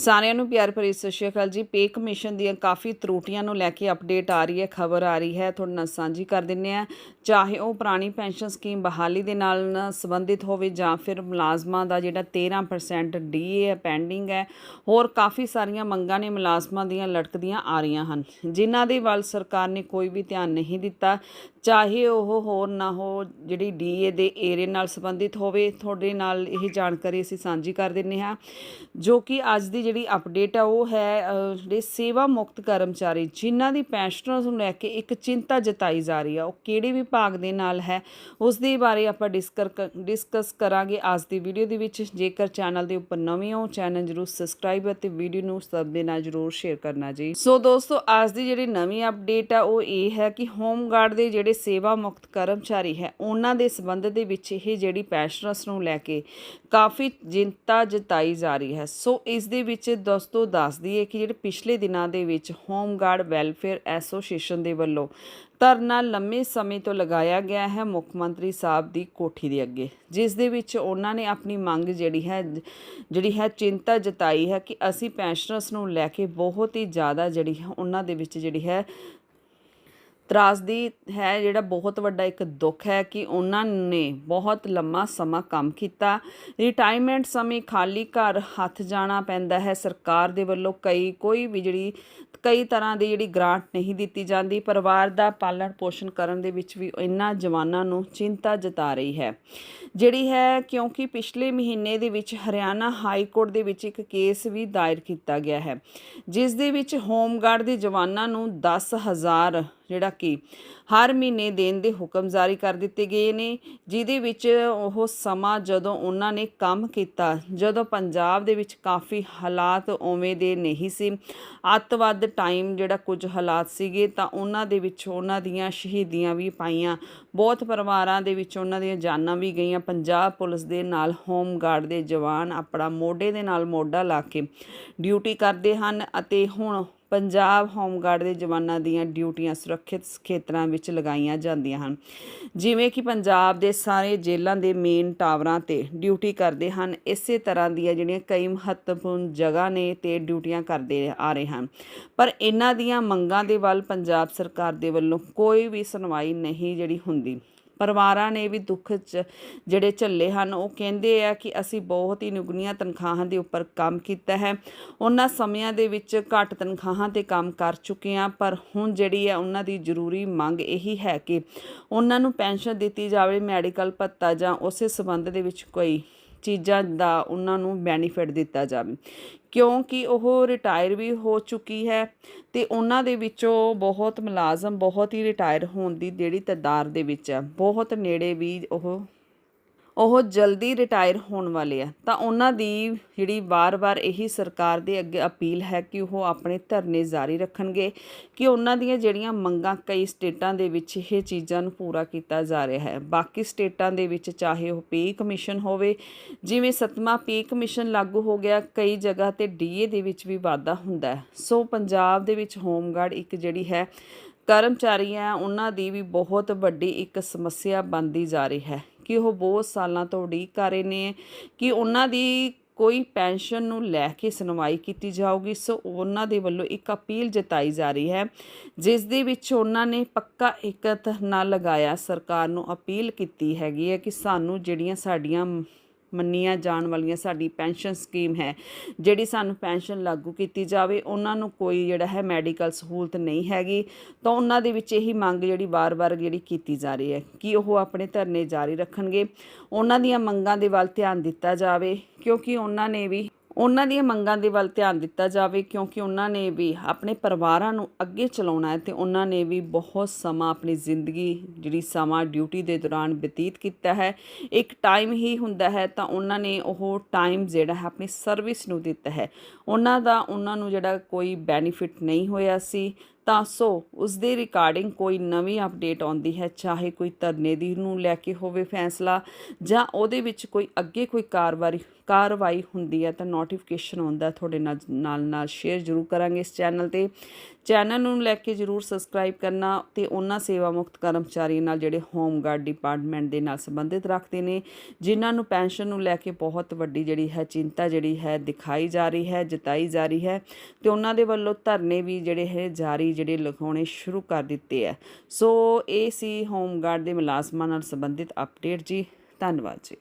ਸਾਰਿਆਂ ਨੂੰ ਪਿਆਰ ਭਰੀ ਸਤਿ ਸ਼੍ਰੀ ਅਕਾਲ ਜੀ। ਪੇ ਕਮਿਸ਼ਨ ਦੀਆਂ ਕਾਫੀ ਤਰੁੱਟੀਆਂ ਨੂੰ ਲੈ ਕੇ ਅਪਡੇਟ ਆ ਰਹੀ ਹੈ, ਖਬਰ ਆ ਰਹੀ ਹੈ। ਤੁਹਾਡੇ ਨਾਲ ਸਾਂਝੀ ਕਰ ਦਿੰਨੇ ਆ ਚਾਹੇ ਉਹ ਪੁਰਾਣੀ ਪੈਨਸ਼ਨ ਸਕੀਮ ਬਹਾਲੀ ਦੇ ਨਾਲ ਸੰਬੰਧਿਤ ਹੋਵੇ ਜਾਂ ਫਿਰ ਮੁਲਾਜ਼ਮਾਂ ਦਾ ਜਿਹੜਾ 13% ਡੀਏ ਹੈ ਪੈਂਡਿੰਗ ਹੈ, ਹੋਰ ਕਾਫੀ ਸਾਰੀਆਂ ਮੰਗਾਂ ਨੇ ਮੁਲਾਜ਼ਮਾਂ ਦੀਆਂ ਲਟਕਦੀਆਂ ਆ ਰਹੀਆਂ ਹਨ। ਜਿਨ੍ਹਾਂ ਦੇ ਵੱਲ ਸਰਕਾਰ ਨੇ ਕੋਈ ਵੀ ਧਿਆਨ ਨਹੀਂ ਦਿੱਤਾ। ਚਾਹੇ ਉਹ ਹੋਰ ਨਾ ਹੋ, ਜਿਹੜੀ ਡੀਏ ਦੇ ਏਰੇ ਨਾਲ ਸੰਬੰਧਿਤ ਹੋਵੇ, ਤੁਹਾਡੇ ਨਾਲ ਇਹ ਜਾਣਕਾਰੀ ਅਸੀਂ ਸਾਂਝੀ ਕਰ ਦਿੰਨੇ ਹਾਂ। ਜੋ ਕਿ ਅੱਜ ਦੀ ਜਿਹੜੀ ਅਪਡੇਟ ਆ, ਉਹ ਹੈ ਜਿਹੜੇ ਸੇਵਾ ਮੁਕਤ ਕਰਮਚਾਰੀ, ਜਿਨ੍ਹਾਂ ਦੀ ਪੈਨਸ਼ਨਰਸ ਨੂੰ ਲੈ ਕੇ ਇੱਕ ਚਿੰਤਾ ਜਤਾਈ ਜਾ ਰਹੀ ਆ, ਉਹ ਕਿਹੜੇ ਵਿਭਾਗ ਦੇ ਨਾਲ ਹੈ? ਉਸ ਦੇ ਬਾਰੇ ਆਪਾਂ ਡਿਸਕਰ ਡਿਸਕਸ ਕਰਾਂਗੇ ਅੱਜ ਦੀ ਵੀਡੀਓ ਦੇ ਵਿੱਚ। ਜੇਕਰ ਚੈਨਲ ਦੇ ਉੱਪਰ ਨਵੇਂ ਹੋ ਚੈਨਲ ਜਰੂਰ ਸਬਸਕ੍ਰਾਈਬ ਅਤੇ ਵੀਡੀਓ ਨੂੰ ਸਭ ਦੇ ਨਾਲ ਜਰੂਰ ਸ਼ੇਅਰ ਕਰਨਾ ਜੀ। ਸੋ ਦੋਸਤੋ, ਅੱਜ ਦੀ ਜਿਹੜੀ ਨਵੀਂ ਅਪਡੇਟ ਆ, ਉਹ ਇਹ ਹੈ ਕਿ ਹੋਮਗਾਰਡ ਦੇ ਜਿਹੜੇ ਸੇਵਾ ਮੁਕਤ ਕਰਮਚਾਰੀ ਹੈ, ਉਹਨਾਂ ਦੇ ਸੰਬੰਧ ਦੇ ਵਿੱਚ ਇਹ ਜਿਹੜੀ ਪੈਨਸ਼ਨਰਸ ਨੂੰ ਲੈ ਕੇ ਕਾਫੀ ਚਿੰਤਾ ਜਤਾਈ ਜਾ ਰਹੀ ਹੈ। ਸੋ ਇਸ ਦੇ ਵਿੱਚ ਦੋਸਤੋ ਦੱਸ ਦਈਏ ਕਿ ਜਿਹੜੇ ਪਿਛਲੇ ਦਿਨਾਂ ਦੇ ਵਿੱਚ ਹੋਮਗਾਰਡ ਵੈਲਫੇਅਰ ਐਸੋਸੀਏਸ਼ਨ ਦੇ ਵੱਲੋਂ ਧਰਨਾ ਲੰਮੇ ਸਮੇਂ ਤੋਂ ਲਗਾਇਆ ਗਿਆ ਹੈ ਮੁੱਖ ਮੰਤਰੀ ਸਾਹਿਬ ਦੀ ਕੋਠੀ ਦੇ ਅੱਗੇ, ਜਿਸ ਦੇ ਵਿੱਚ ਉਹਨਾਂ ਨੇ ਆਪਣੀ ਮੰਗ ਜਿਹੜੀ ਹੈ ਜਿਹੜੀ ਹੈ ਚਿੰਤਾ ਜਤਾਈ ਹੈ ਕਿ ਅਸੀਂ ਪੈਨਸ਼ਨਰਸ ਨੂੰ ਲੈ ਕੇ ਬਹੁਤ ਹੀ ਜ਼ਿਆਦਾ ਜਿਹੜੀ ਹੈ, ਉਹਨਾਂ ਦੇ ਵਿੱਚ ਜਿਹੜੀ ਹੈ ਤਰਾਸਦੀ ਹੈ ਜਿਹੜਾ ਬਹੁਤ ਵੱਡਾ ਇੱਕ ਦੁੱਖ ਹੈ ਕਿ ਉਹਨਾਂ ਨੇ ਬਹੁਤ ਲੰਮਾ ਸਮਾਂ ਕੰਮ ਕੀਤਾ। ਰਿਟਾਇਰਮੈਂਟ ਸਮੇਂ ਖਾਲੀ ਘਰ ਹੱਥ ਜਾਣਾ ਪੈਂਦਾ ਹੈ। ਸਰਕਾਰ ਦੇ ਵੱਲੋਂ ਕਈ, ਕੋਈ ਵੀ ਜਿਹੜੀ, ਕਈ ਤਰ੍ਹਾਂ ਦੀ ਜਿਹੜੀ ਗ੍ਰਾਂਟ ਨਹੀਂ ਦਿੱਤੀ ਜਾਂਦੀ। ਪਰਿਵਾਰ ਦਾ ਪਾਲਣ ਪੋਸ਼ਣ ਕਰਨ ਦੇ ਵਿੱਚ ਵੀ ਇਹਨਾਂ ਜਵਾਨਾਂ ਨੂੰ ਚਿੰਤਾ ਜਤਾ ਰਹੀ ਹੈ। ਜਿਹੜੀ ਹੈ ਕਿਉਂਕਿ ਪਿਛਲੇ ਮਹੀਨੇ ਦੇ ਵਿੱਚ ਹਰਿਆਣਾ ਹਾਈ ਕੋਰਟ ਦੇ ਵਿੱਚ ਇੱਕ ਕੇਸ ਵੀ ਦਾਇਰ ਕੀਤਾ ਗਿਆ ਹੈ। ਜਿਸ ਦੇ ਵਿੱਚ ਹੋਮਗਾਰਡ ਦੇ ਜਵਾਨਾਂ ਨੂੰ 10000 ਜਿਹੜਾ ਕਿ ਹਰ ਮਹੀਨੇ ਦੇਣ ਦੇ ਹੁਕਮ ਜਾਰੀ ਕਰ ਦਿੱਤੇ ਗਏ ਨੇ, ਜਿਹਦੇ ਵਿੱਚ ਉਹ ਸਮਾਂ ਜਦੋਂ ਉਹਨਾਂ ਨੇ ਕੰਮ ਕੀਤਾ, ਜਦੋਂ ਪੰਜਾਬ ਦੇ ਵਿੱਚ ਕਾਫੀ ਹਾਲਾਤ ਉਵੇਂ ਦੇ ਨਹੀਂ ਸੀ, ਅੱਤਵਾਦ ਟਾਈਮ ਜਿਹੜਾ ਕੁਝ ਹਾਲਾਤ ਸੀਗੇ ਤਾਂ ਉਹਨਾਂ ਦੇ ਵਿੱਚ ਉਹਨਾਂ ਦੀਆਂ ਸ਼ਹੀਦੀਆਂ ਵੀ ਪਾਈਆਂ, ਬਹੁਤ ਪਰਿਵਾਰਾਂ ਦੇ ਵਿੱਚ ਉਹਨਾਂ ਦੀਆਂ ਜਾਨਾਂ ਵੀ ਗਈਆਂ, ਪੰਜਾਬ ਪੁਲਿਸ ਦੇ ਨਾਲ ਹੋਮਗਾਰਡ ਦੇ ਜਵਾਨ ਆਪਣਾ ਮੋਢੇ ਦੇ ਨਾਲ ਮੋਢਾ ਲਾ ਕੇ ਡਿਊਟੀ ਕਰਦੇ ਹਨ ਅਤੇ ਹੁਣ ਪੰਜਾਬ ਹੋਮਗਾਰਡ ਦੇ ਜਵਾਨਾਂ ਦੀਆਂ ਡਿਊਟੀਆਂ ਸੁਰੱਖਿਅਤ ਖੇਤਰਾਂ ਵਿੱਚ ਲਗਾਈਆਂ ਜਾਂਦੀਆਂ ਹਨ। ਜਿਵੇਂ ਕਿ ਪੰਜਾਬ ਦੇ ਸਾਰੇ ਜੇਲ੍ਹਾਂ ਦੇ ਮੇਨ ਟਾਵਰਾਂ ਤੇ ਡਿਊਟੀ ਕਰਦੇ ਹਨ। ਇਸੇ ਤਰ੍ਹਾਂ ਦੀਆਂ ਜਿਹੜੀਆਂ ਕਈ ਮਹੱਤਵਪੂਰਨ ਜਗ੍ਹਾ ਨੇ ਤੇ ਡਿਊਟੀਆਂ ਕਰਦੇ ਆ ਰਹੇ ਹਨ। ਪਰ ਇਹਨਾਂ ਦੀਆਂ ਮੰਗਾਂ ਦੇ ਵੱਲ ਪੰਜਾਬ ਸਰਕਾਰ ਦੇ ਵੱਲੋਂ ਕੋਈ ਵੀ ਸੁਣਵਾਈ ਨਹੀਂ ਜਿਹੜੀ ਹੁੰਦੀ। ਪਰਿਵਾਰਾਂ ਨੇ ਵੀ ਦੁੱਖ ਚ ਜਿਹੜੇ ਝੱਲੇ ਹਨ, ਉਹ ਕਹਿੰਦੇ ਆ ਕਿ ਅਸੀਂ ਬਹੁਤ ਹੀ ਨਿਗੁਣੀਆਂ ਤਨਖਾਹਾਂ ਦੇ ਉੱਪਰ ਕੰਮ ਕੀਤਾ ਹੈ। ਉਹਨਾਂ ਸਮਿਆਂ ਦੇ ਵਿੱਚ ਘੱਟ ਤਨਖਾਹਾਂ ਤੇ ਕੰਮ ਕਰ ਚੁੱਕੇ ਆ ਪਰ ਹੁਣ ਜਿਹੜੀ ਹੈ ਉਹਨਾਂ ਦੀ ਜ਼ਰੂਰੀ ਮੰਗ ਇਹੀ ਹੈ ਕਿ ਉਹਨਾਂ ਨੂੰ ਪੈਨਸ਼ਨ ਦਿੱਤੀ ਜਾਵੇ, ਮੈਡੀਕਲ ਭੱਤਾ ਜਾਂ ਉਸੇ ਸੰਬੰਧ ਦੇ ਵਿੱਚ ਕੋਈ ਚੀਜ਼ਾਂ ਦਾ ਉਹਨਾਂ ਨੂੰ ਬੈਨੀਫਿਟ ਦਿੱਤਾ ਜਾਵੇ। ਕਿਉਂਕਿ ਉਹ ਰਿਟਾਇਰ ਵੀ ਹੋ ਚੁੱਕੀ ਹੈ ਤੇ ਉਹਨਾਂ ਦੇ ਵਿੱਚੋਂ ਬਹੁਤ ਮੁਲਾਜ਼ਮ ਬਹੁਤ ਹੀ ਰਿਟਾਇਰ ਹੋਣ ਦੀ ਜਿਹੜੀ ਤਦਾਰ ਦੇ ਵਿੱਚ ਹੈ ਬਹੁਤ ਨੇੜੇ ਵੀ ਉਹ ਉਹ ਜਲਦੀ ਰਿਟਾਇਰ ਹੋਣ ਵਾਲੇ ਆ। ਤਾਂ ਉਹਨਾਂ ਦੀ ਜਿਹੜੀ ਵਾਰ-ਵਾਰ ਇਹੀ ਸਰਕਾਰ ਦੇ ਅੱਗੇ ਅਪੀਲ ਹੈ ਕਿ ਉਹ ਆਪਣੇ ਧਰਨੇ ਜਾਰੀ ਰੱਖਣਗੇ, ਕਿ ਉਹਨਾਂ ਦੀਆਂ ਜਿਹੜੀਆਂ ਮੰਗਾਂ ਕਈ ਸਟੇਟਾਂ ਦੇ ਵਿੱਚ ਇਹ ਚੀਜ਼ਾਂ ਨੂੰ ਪੂਰਾ ਕੀਤਾ ਜਾ ਰਿਹਾ ਹੈ। ਬਾਕੀ ਸਟੇਟਾਂ ਦੇ ਵਿੱਚ ਚਾਹੇ ਉਹ ਪੇ ਕਮਿਸ਼ਨ ਹੋਵੇ, ਜਿਵੇਂ ਸਤਮਾ ਪੇ ਕਮਿਸ਼ਨ ਲਾਗੂ ਹੋ ਗਿਆ, ਕਈ ਜਗ੍ਹਾ ਤੇ ਡੀਏ ਦੇ ਵਿੱਚ ਵੀ ਵਾਧਾ ਹੁੰਦਾ ਹੈ। ਸੋ ਪੰਜਾਬ ਦੇ ਵਿੱਚ ਹੋਮਗਾਰਡ ਇੱਕ ਜਿਹੜੀ ਹੈ, ਕਰਮਚਾਰੀ ਆ ਉਹਨਾਂ ਦੀ ਵੀ ਬਹੁਤ ਵੱਡੀ ਇੱਕ ਸਮੱਸਿਆ ਬਣਦੀ ਜਾ ਰਹੀ ਹੈ। ਕਿ ਉਹ ਬਹੁਤ ਸਾਲਾਂ ਤੋਂ ਉਡੀਕ ਕਰ ਰਹੇ ਨੇ ਕਿ ਉਹਨਾਂ ਦੀ ਕੋਈ ਪੈਨਸ਼ਨ ਨੂੰ ਲੈ ਕੇ ਸੁਣਵਾਈ ਕੀਤੀ ਜਾਊਗੀ। ਸੋ ਉਹਨਾਂ ਦੇ ਵੱਲੋਂ ਇੱਕ ਅਪੀਲ ਜਤਾਈ ਜਾ ਰਹੀ ਹੈ, ਜਿਸ ਦੇ ਵਿੱਚ ਉਹਨਾਂ ਨੇ ਪੱਕਾ ਇੱਕ ਨਾ ਲਗਾਇਆ। ਸਰਕਾਰ ਨੂੰ ਅਪੀਲ ਕੀਤੀ ਹੈਗੀ ਹੈ ਕਿ ਸਾਨੂੰ ਜਿਹੜੀਆਂ ਸਾਡੀਆਂ ਮੰਨੀਆਂ ਜਾਣ ਵਾਲੀਆਂ ਸਾਡੀ ਪੈਨਸ਼ਨ ਸਕੀਮ ਹੈ। ਜਿਹੜੀ ਸਾਨੂੰ ਪੈਨਸ਼ਨ ਲਾਗੂ ਕੀਤੀ ਜਾਵੇ, ਉਹਨਾਂ ਨੂੰ ਕੋਈ ਜਿਹੜਾ ਹੈ ਮੈਡੀਕਲ ਸਹੂਲਤ ਨਹੀਂ ਹੈਗੀ। ਤਾਂ ਉਹਨਾਂ ਦੇ ਵਿੱਚ ਇਹੀ ਮੰਗ ਜਿਹੜੀ ਵਾਰ-ਵਾਰ ਜਿਹੜੀ ਕੀਤੀ ਜਾ ਰਹੀ ਹੈ, ਕਿ ਉਹ ਆਪਣੇ ਧਰਨੇ ਜਾਰੀ ਰੱਖਣਗੇ। ਉਹਨਾਂ ਦੀਆਂ ਮੰਗਾਂ ਦੇ ਵੱਲ ਧਿਆਨ ਦਿੱਤਾ ਜਾਵੇ, ਕਿਉਂਕਿ ਉਹਨਾਂ ਨੇ ਵੀ ਉਹਨਾਂ ਦੀਆਂ ਮੰਗਾਂ ਦੇ ਵੱਲ ਧਿਆਨ ਦਿੱਤਾ ਜਾਵੇ ਕਿਉਂਕਿ ਉਹਨਾਂ ਨੇ ਵੀ ਆਪਣੇ ਪਰਿਵਾਰਾਂ ਨੂੰ ਅੱਗੇ ਚਲਾਉਣਾ ਹੈ ਤੇ ਉਹਨਾਂ ਨੇ ਵੀ ਬਹੁਤ ਸਮਾਂ ਆਪਣੀ ਜ਼ਿੰਦਗੀ ਜਿਹੜੀ ਸਮਾਂ ਡਿਊਟੀ ਦੇ ਦੌਰਾਨ ਬਤੀਤ ਕੀਤਾ ਹੈ। ਇੱਕ ਟਾਈਮ ਹੀ ਹੁੰਦਾ ਹੈ ਤਾਂ ਉਹਨਾਂ ਨੇ ਉਹ ਟਾਈਮ ਜਿਹੜਾ ਹੈ ਆਪਣੀ ਸਰਵਿਸ ਨੂੰ ਦਿੱਤਾ ਹੈ। ਉਹਨਾਂ ਦਾ, ਉਹਨਾਂ ਨੂੰ ਜਿਹੜਾ ਕੋਈ ਬੈਨੀਫਿਟ ਨਹੀਂ ਹੋਇਆ ਸੀ ਤਾਂ ਸੋ ਉਸ ਦੇ ਰਿਗਾਰਡਿੰਗ ਕੋਈ ਨਵੀਂ ਅਪਡੇਟ ਆਉਂਦੀ ਹੈ, ਚਾਹੇ ਕੋਈ ਧਰਨੇ ਦੀ ਨੂੰ ਲੈ ਕੇ ਹੋਵੇ ਫੈਸਲਾ ਜਾਂ ਉਹਦੇ ਵਿੱਚ ਕੋਈ ਅੱਗੇ ਕੋਈ ਕਾਰਵਾਈ ਕਾਰਵਾਈ ਹੁੰਦੀ ਹੈ ਤਾਂ ਨੋਟੀਫਿਕੇਸ਼ਨ ਆਉਂਦਾ ਤੁਹਾਡੇ ਨਾਲ ਨਾਲ ਨਾਲ ਸ਼ੇਅਰ ਜ਼ਰੂਰ ਕਰਾਂਗੇ ਇਸ ਚੈਨਲ ਤੇ। ਚੈਨਲ ਨੂੰ ਲੈ ਕੇ ਜ਼ਰੂਰ ਸਬਸਕ੍ਰਾਈਬ ਕਰਨਾ ਤੇ ਉਹਨਾਂ ਸੇਵਾ ਮੁਕਤ ਕਰਮਚਾਰੀਆਂ ਨਾਲ ਜਿਹੜੇ ਹੋਮ ਗਾਰਡ ਡਿਪਾਰਟਮੈਂਟ ਦੇ ਨਾਲ ਸੰਬੰਧਿਤ ਰੱਖਦੇ ਨੇ, ਜਿਨ੍ਹਾਂ ਨੂੰ ਪੈਨਸ਼ਨ ਨੂੰ ਲੈ ਕੇ ਬਹੁਤ ਵੱਡੀ ਜਿਹੜੀ ਹੈ ਚਿੰਤਾ ਜਿਹੜੀ ਹੈ ਦਿਖਾਈ ਜਾ ਰਹੀ ਹੈ, ਜਤਾਈ ਜਾ ਰਹੀ ਹੈ ਤੇ ਉਹਨਾਂ ਦੇ ਵੱਲੋਂ ਧਰਨੇ ਵੀ ਜਿਹੜੇ ਹੈ ਜਾਰੀ ਜਿਹੜੇ ਲਗਾਉਣੇ ਸ਼ੁਰੂ ਕਰ ਦਿੱਤੇ ਹੈ। ਸੋ ਇਹ ਸੀ ਹੋਮ ਗਾਰਡ ਦੇ ਮੁਲਾਜ਼ਮਾਂ ਨਾਲ ਸੰਬੰਧਿਤ ਅਪਡੇਟ ਜੀ। ਧੰਨਵਾਦ ਜੀ।